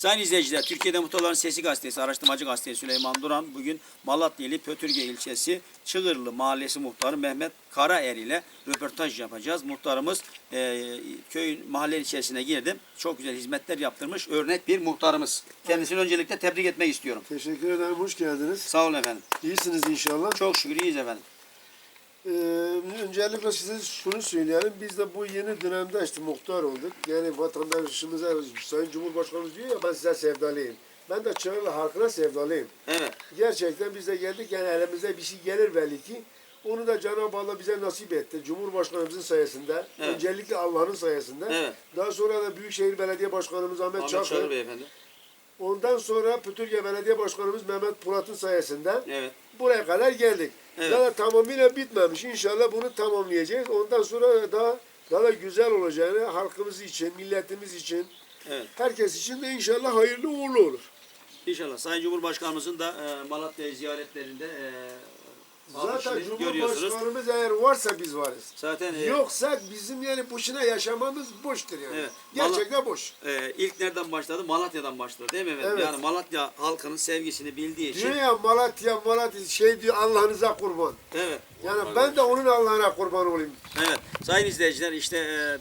Sayın izleyiciler, Türkiye'de Muhtarların Sesi Gazetesi, araştırmacı gazetesi Süleyman Duran bugün Malatya'lı Pötürge ilçesi Çığırlı Mahallesi muhtarı Mehmet Karaer ile röportaj yapacağız. Muhtarımız e, köyün mahalle içerisine girdim. Çok güzel hizmetler yaptırmış. Örnek bir muhtarımız. Kendisini öncelikle tebrik etmek istiyorum. Teşekkür ederim, hoş geldiniz. Sağ olun efendim. İyisiniz inşallah. Çok şükür iyiyiz efendim. Ee, öncelikle size şunu söyleyelim, biz de bu yeni dönemde işte muhtar olduk. Yani vatandaşımıza, Sayın Cumhurbaşkanımız diyor ya ben size sevdalıyım. Ben de Çağrılı halkına sevdalıyım. Evet. Gerçekten biz de geldik yani elimize bir şey gelir belli ki. Onu da Cenab-ı Allah bize nasip etti. Cumhurbaşkanımızın sayesinde, Evet. öncelikle Allah'ın sayesinde. Evet. Daha sonra da Büyükşehir Belediye Başkanımız Ahmet, Ahmet Çakır. Çağrı Beyefendi. Ondan sonra Pütürge Belediye Başkanımız Mehmet Pulat'ın sayesinde. Evet. buraya kadar geldik. Evet. Daha tamamıyla bitmemiş. İnşallah bunu tamamlayacağız. Ondan sonra daha daha da güzel olacağını halkımız için, milletimiz için, Evet. herkes için de inşallah hayırlı uğurlu olur. İnşallah Sayın Cumhurbaşkanımızın da e, Malatya ziyaretlerinde e, Zaten alışını görüyorsunuz. Cumhurbaşkanımız eğer varsa biz varız. Zaten e, Yoksa bizim yani boşuna yaşamamız boştur yani. Evet. Gerçekten boş. Ee, ilk nereden başladı? Malatya'dan başladı değil mi efendim? Evet. Yani Malatya halkının sevgisini bildiği için. Diyor ya Malatya, Malatya şey diyor Allah'ınıza kurban. Evet. Yani ben de onun Allah'ına kurban olayım. Evet. Sayın izleyiciler işte e,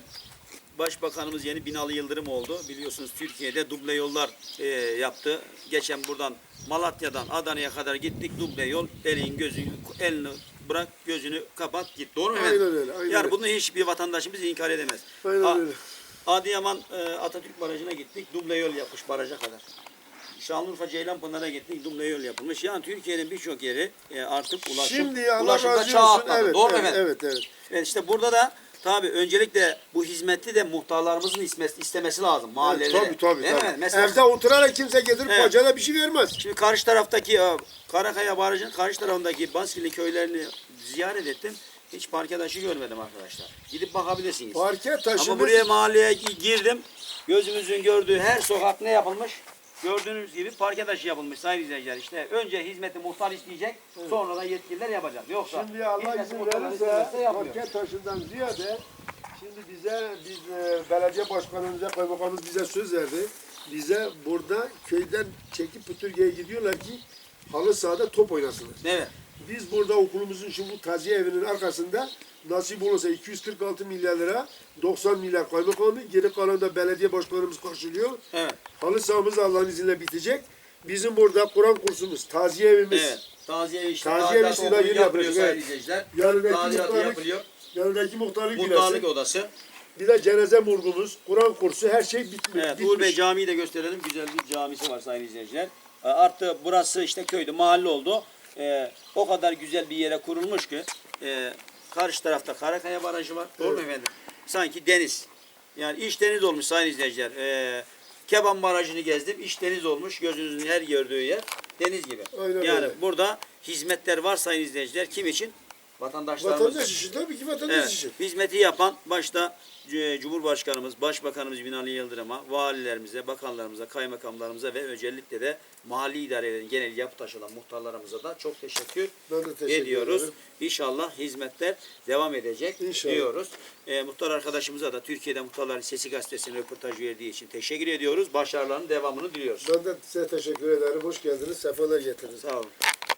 Başbakanımız yeni Binalı Yıldırım oldu. Biliyorsunuz Türkiye'de duble yollar e, yaptı. Geçen buradan Malatya'dan Adana'ya kadar gittik. Duble yol. Elin gözünü, elini bırak gözünü kapat git. Doğru mu? Aynen öyle, aynen yani bunu hiçbir vatandaşımız inkar edemez. Aynen A- öyle. Adıyaman e, Atatürk Barajı'na gittik. Duble yol yapmış baraja kadar. Şanlıurfa Ceylanpınar'a gittik. Duble yol yapılmış. Yani Türkiye'nin birçok yeri e, artık ulaşım, Şimdi ulaşımda çağ atladı. Evet, Doğru mu evet, efendim? evet, evet. Evet işte burada da tabii öncelikle bu hizmeti de muhtarlarımızın istemesi, istemesi lazım mahallelere. Tabii tabii. Değil mi? tabii. Mesela Evde oturarak kimse getirip Evet. bacana bir şey vermez. şimdi karşı taraftaki e, Karakaya Barajı'nın karşı tarafındaki Baskili köylerini ziyaret ettim. Hiç park taşı görmedim arkadaşlar. Gidip bakabilirsiniz. Parke taşımız. Ama buraya mahalleye gi- girdim. Gözümüzün gördüğü her sokak ne yapılmış? Gördüğünüz gibi parke taşı yapılmış sayın izleyiciler. İşte önce hizmeti muhtar isteyecek, sonra da yetkililer yapacak. Yoksa Şimdi Allah izin verirse parke taşından ziyade şimdi bize biz e, belediye başkanımıza kaymakamımız bize söz verdi. Bize burada köyden çekip Pütürge'ye gidiyorlar ki halı sahada top oynasınlar. Evet. Biz burada okulumuzun şimdi bu taziye evinin arkasında nasip olursa 246 milyar lira 90 milyar kaymakamı geri kalan da belediye başkanımız karşılıyor. Evet. Halı sahamız Allah'ın izniyle bitecek. Bizim burada Kur'an kursumuz, taziye evimiz, Evet. Taziye işte. Taziye işini daha yeni yapılıyor sayın izleyiciler. yanındaki Tadilatı muhtarlık, yapılıyor. yanındaki muhtarlık, Muhtarlık odası. bir de cenaze murgumuz, Kur'an kursu her şey bitmiş. Evet, bitmiş. Uğur Bey Camii'yi de gösterelim. Güzel bir camisi var sayın izleyiciler. E, Artı burası işte köydü, mahalle oldu. E, o kadar güzel bir yere kurulmuş ki e, karşı tarafta Karakaya Barajı var. Doğru mu efendim? Sanki deniz. Yani iç deniz olmuş sayın izleyiciler. E, Keban Barajı'nı gezdim. İç deniz olmuş. Gözünüzün her gördüğü yer deniz gibi. Aynen yani öyle. burada hizmetler var sayın izleyiciler. Kim için? Vatandaşlarımız. Vatandaş işi tabii ki vatandaş Evet, işi. hizmeti yapan başta e, Cumhurbaşkanımız, Başbakanımız Binali Yıldırım'a, valilerimize, bakanlarımıza, kaymakamlarımıza ve özellikle de mahalli idarelerin genel yapı taşılan muhtarlarımıza da çok teşekkür, Ben de teşekkür ediyoruz. ederim. İnşallah hizmetler devam edecek İnşallah. diyoruz. E, muhtar arkadaşımıza da Türkiye'de Muhtarların Sesi Gazetesi'ne röportaj verdiği için teşekkür ediyoruz. Başarılarının devamını diliyoruz. Ben de size teşekkür ederim. Hoş geldiniz. Sefalar getirdiniz. Sağ olun.